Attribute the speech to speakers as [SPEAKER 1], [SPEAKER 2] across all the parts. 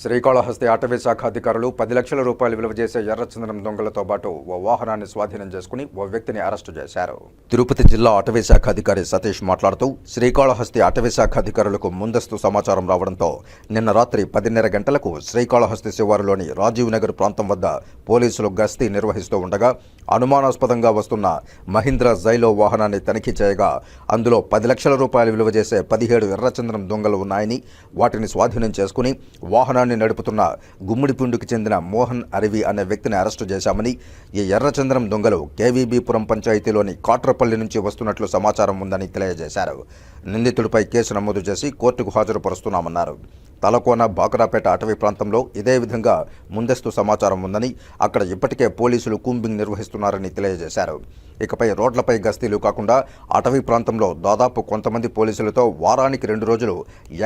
[SPEAKER 1] శ్రీకాళహస్తి అటవీ శాఖ అధికారులు పది లక్షల రూపాయలు విలువ చేసే ఎర్రచందనం దొంగలతో పాటు ఓ వాహనాన్ని స్వాధీనం చేసుకుని ఓ వ్యక్తిని అరెస్టు చేశారు. తిరుపతి జిల్లా అటవీ శాఖ అధికారి సతీష్ మాట్లాడుతూ శ్రీకాళహస్తి అటవీ శాఖ అధికారులకు ముందస్తు సమాచారం రావడంతో నిన్న రాత్రి పదిన్నర గంటలకు శ్రీకాళహస్తి శివారులోని రాజీవ్ నగర్ ప్రాంతం వద్ద పోలీసులు గస్తీ నిర్వహిస్తూ ఉండగా అనుమానాస్పదంగా వస్తున్న మహీంద్ర జైలో వాహనాన్ని తనిఖీ చేయగా అందులో పది లక్షల రూపాయలు విలువ చేసే పదిహేడు ఎర్రచందనం దొంగలు ఉన్నాయని వాటిని స్వాధీనం చేసుకుని వాహనాన్ని నడుపుతున్న గుమ్మిడిపుండుకు చెందిన మోహన్ అరవి అనే వ్యక్తిని అరెస్టు చేశామని ఈ ఎర్రచందనం దొంగలు కేవీబీపురం పంచాయతీలోని కాట్రపల్లి నుంచి వస్తున్నట్లు సమాచారం ఉందని తెలియజేశారు. నిందితుడిపై కేసు నమోదు చేసి కోర్టుకు హాజరుపరుస్తున్నామన్నారు. తలకోన బాకరాపేట అటవీ ప్రాంతంలో ఇదే విధంగా ముందస్తు సమాచారం ఉందని అక్కడ ఇప్పటికే పోలీసులు కూంబింగ్ నిర్వహిస్తున్నారని తెలియజేశారు. ఇకపై రోడ్లపై గస్తీలు కాకుండా అటవీ ప్రాంతంలో దాదాపు కొంతమంది పోలీసులతో వారానికి రెండు రోజులు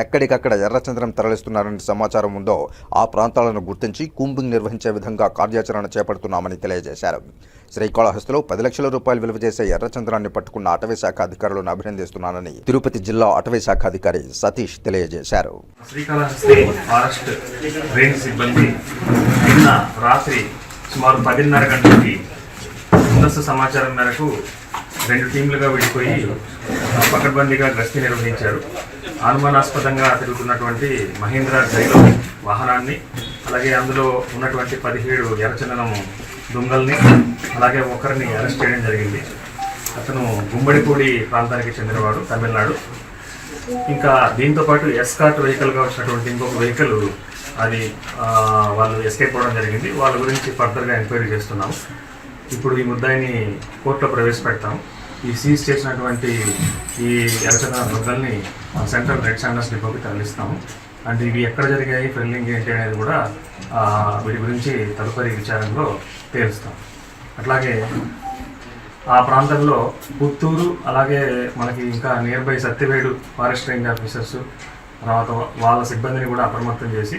[SPEAKER 1] ఎక్కడికక్కడ ఎర్రచంద్రం తరలిస్తున్నారని సమాచారం ఉందో ఆ ప్రాంతాలను గుర్తించి కూంబింగ్ నిర్వహించే విధంగా కార్యాచరణ చేపడుతున్నామని తెలియజేశారు. శ్రీకాళహస్తిలో పది లక్షల రూపాయలు విలువ చేసే ఎర్రచంద్రాన్ని పట్టుకున్న అటవీ శాఖ అధికారులను అభినందిస్తున్నానని తిరుపతి జిల్లా అటవీ శాఖ అధికారి సతీష్ తెలియజేశారు.
[SPEAKER 2] శ్రీకాళహస్తి ఫారెస్ట్ రేంజ్ సిబ్బంది నిన్న రాత్రి సుమారు పదిన్నర గంటలకి ముందస్తు సమాచారం మేరకు రెండు టీంలుగా విడిపోయి పకడ్బందీగా గస్తీ నిర్వహించారు. అనుమానాస్పదంగా తిరుగుతున్నటువంటి మహీంద్రా జైలో వాహనాన్ని అలాగే అందులో ఉన్నటువంటి పదిహేడు ఎర్రచందనం దొంగల్ని అలాగే ఒకరిని అరెస్ట్ చేయడం జరిగింది. అతను గుమ్మడిపూడి ప్రాంతానికి చెందినవాడు తమిళనాడు. ఇంకా దీంతో పాటు ఎస్కాట్ వెహికల్గా వచ్చినటువంటి ఇంకొక వెహికల్ అది వాళ్ళు ఎస్కేప్ అవ్వడం జరిగింది. వాళ్ళ గురించి ఫర్దర్గా ఎంక్వైరీ చేస్తున్నాం. ఇప్పుడు ఈ ముద్దాయిని కోర్టులో ప్రవేశపెడతాం. ఈ సీజ్ చేసినటువంటి ఈ ఎలచన దొంగల్ని సెంట్రల్ రెడ్ సాండర్స్ డిపోకి తరలిస్తాము. అంటే ఇవి ఎక్కడ జరిగాయి ఫిల్లింగ్ ఏంటి అనేది కూడా వీటి గురించి తదుపరి విచారంలో తేలుస్తాం. అట్లాగే ఆ ప్రాంతంలో పుత్తూరు అలాగే మనకి ఇంకా nearby Satyavedu forest range officers తర్వాత వాళ్ళ సిబ్బందిని కూడా అప్రమత్తం చేసి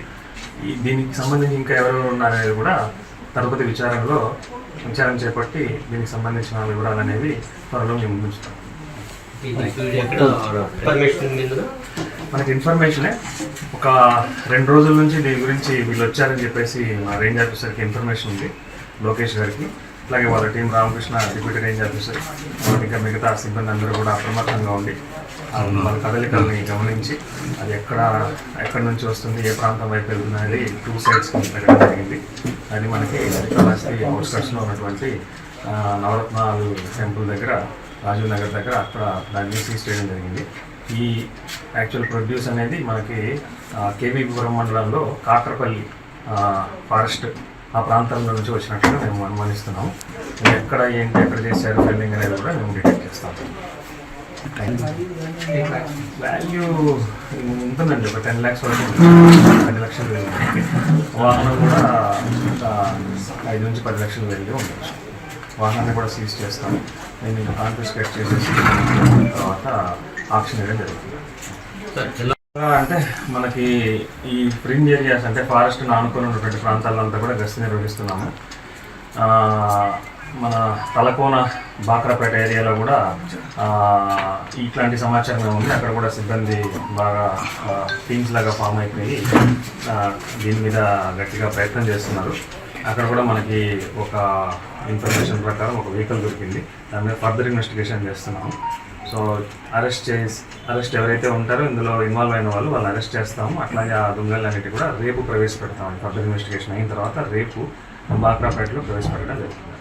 [SPEAKER 2] దీనికి సంబంధించి ఇంకా ఎవరెవరు ఉన్నారనేది కూడా తదుపతి విచారంలో విచారం చేపట్టి దీనికి సంబంధించిన వివరాలు అనేవి త్వరలో మేము ఉంచుతాం మనకి ఇన్ఫర్మేషనే ఒక రెండు రోజుల నుంచి దీని గురించి వీళ్ళు వచ్చారని చెప్పేసి మా రేంజ్ ఆఫీసర్కి ఇన్ఫర్మేషన్ ఉంది లోకేష్ గారికి. అలాగే వాళ్ళ team Ramakrishna deputy range officer ఇంకా మిగతా సిబ్బంది అందరూ కూడా అప్రమత్తంగా ఉండి ఆ వాళ్ళ కదలికల్ని గమనించి అది ఎక్కడ ఎక్కడి నుంచి వస్తుంది ఏ ప్రాంతం వైపు వెళ్తుంది అనేది టూ సైడ్స్ పెట్టడం జరిగింది. అది మనకి శ్రీకాళహస్తి అవుట్స్కట్స్లో ఉన్నటువంటి నవరత్నాలు టెంపుల్ దగ్గర రాజీవ్ నగర్ దగ్గర అక్కడ దాన్ని సీజ్ చేయడం జరిగింది. ఈ యాక్చువల్ ప్రొడ్యూస్ అనేది మనకి కేబీపురం మండలంలో కాకరపల్లి ఫారెస్ట్ ఆ ప్రాంతంలో నుంచి వచ్చినట్టుగా మేము అనుమానిస్తున్నాము. ఎక్కడ ఏంటి ఎక్కడ చేశారు ఫెల్లింగ్ అనేది కూడా మేము డిటెక్ట్ చేస్తాం. వాల్యూ ఉంటుందండి ఒక టెన్ ల్యాక్స్ వరకు పది లక్షలు వెళ్ళి వాహనం కూడా ఐదు నుంచి పది లక్షలు వెళ్ళి ఉండొచ్చు. వాహనాన్ని కూడా సీజ్ చేస్తాము నేను కాన్ఫిస్కేట్ చేసేసి తర్వాత ఆప్షన్ వేయడం జరుగుతుంది. అంటే మనకి ఈ ఫ్రింజ్ ఏరియాస్ అంటే ఫారెస్ట్ ఆనుకొని ఉన్నటువంటి ప్రాంతాలంతా కూడా గస్తీ నిర్వహిస్తున్నాము. మన తలకోన బాక్రాపేట ఏరియాలో కూడా ఇట్లాంటి సమాచారం ఉంది. అక్కడ కూడా సిబ్బంది బాగా టీమ్స్ లాగా ఫామ్ అయిపోయి దీని మీద గట్టిగా ప్రయత్నం చేస్తున్నారు. అక్కడ కూడా మనకి ఒక ఇన్ఫర్మేషన్ ప్రకారం ఒక వెహికల్ దొరికింది. దాని మీద ఫర్దర్ ఇన్వెస్టిగేషన్ చేస్తున్నాము. సో అరెస్ట్ చేసి అరెస్ట్ ఎవరైతే ఉంటారో ఇందులో ఇన్వాల్వ్ అయిన వాళ్ళు వాళ్ళు అరెస్ట్ చేస్తాము. అట్లాగే ఆ దొంగలన్నిటి కూడా రేపు ప్రవేశపెడతాం ఫర్దర్ ఇన్వెస్టిగేషన్ అయిన తర్వాత రేపు బాక్రాపేటలో ప్రవేశపెట్టడం జరుగుతుంది.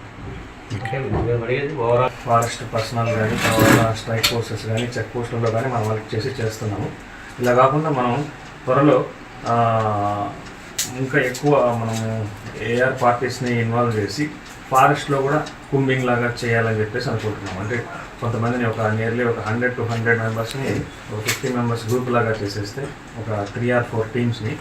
[SPEAKER 2] ఫారెస్ట్ పర్సనల్ కానీ తర్వాత స్ట్రైక్ ఫోర్సెస్ కానీ చెక్ పోస్టుల్లో కానీ మనం వాళ్ళకి చేసి చేస్తున్నాము. ఇలా కాకుండా మనం త్వరలో ఇంకా ఎక్కువ మనము ఏఆర్ పార్టీస్ని ఇన్వాల్వ్ చేసి ఫారెస్ట్లో కూడా కుంబింగ్ లాగా చేయాలని చెప్పేసి అనుకుంటున్నాం అంటే కొంతమందిని ఒక నియర్లీ ఒక హండ్రెడ్ టు హండ్రెడ్ మెంబర్స్ని ఒక ఫిఫ్టీ మెంబర్స్ గ్రూప్ లాగా చేసేస్తే ఒక త్రీ ఆర్ ఫోర్ టీమ్స్ని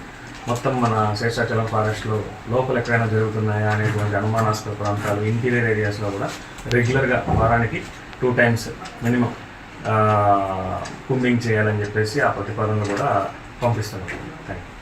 [SPEAKER 2] మొత్తం మన శేషాచలం ఫారెస్ట్లో లోపల ఎక్కడైనా జరుగుతున్నాయా అనేటువంటి అనుమానాస్పద ప్రాంతాలు ఇంటీరియర్ ఏరియాస్లో కూడా రెగ్యులర్గా వారానికి టూ టైమ్స్ మినిమం కుంబింగ్ చేయాలని చెప్పేసి ఆ ప్రతిపాదనలు కూడా పంపిస్తున్నాం థ్యాంక్ యూ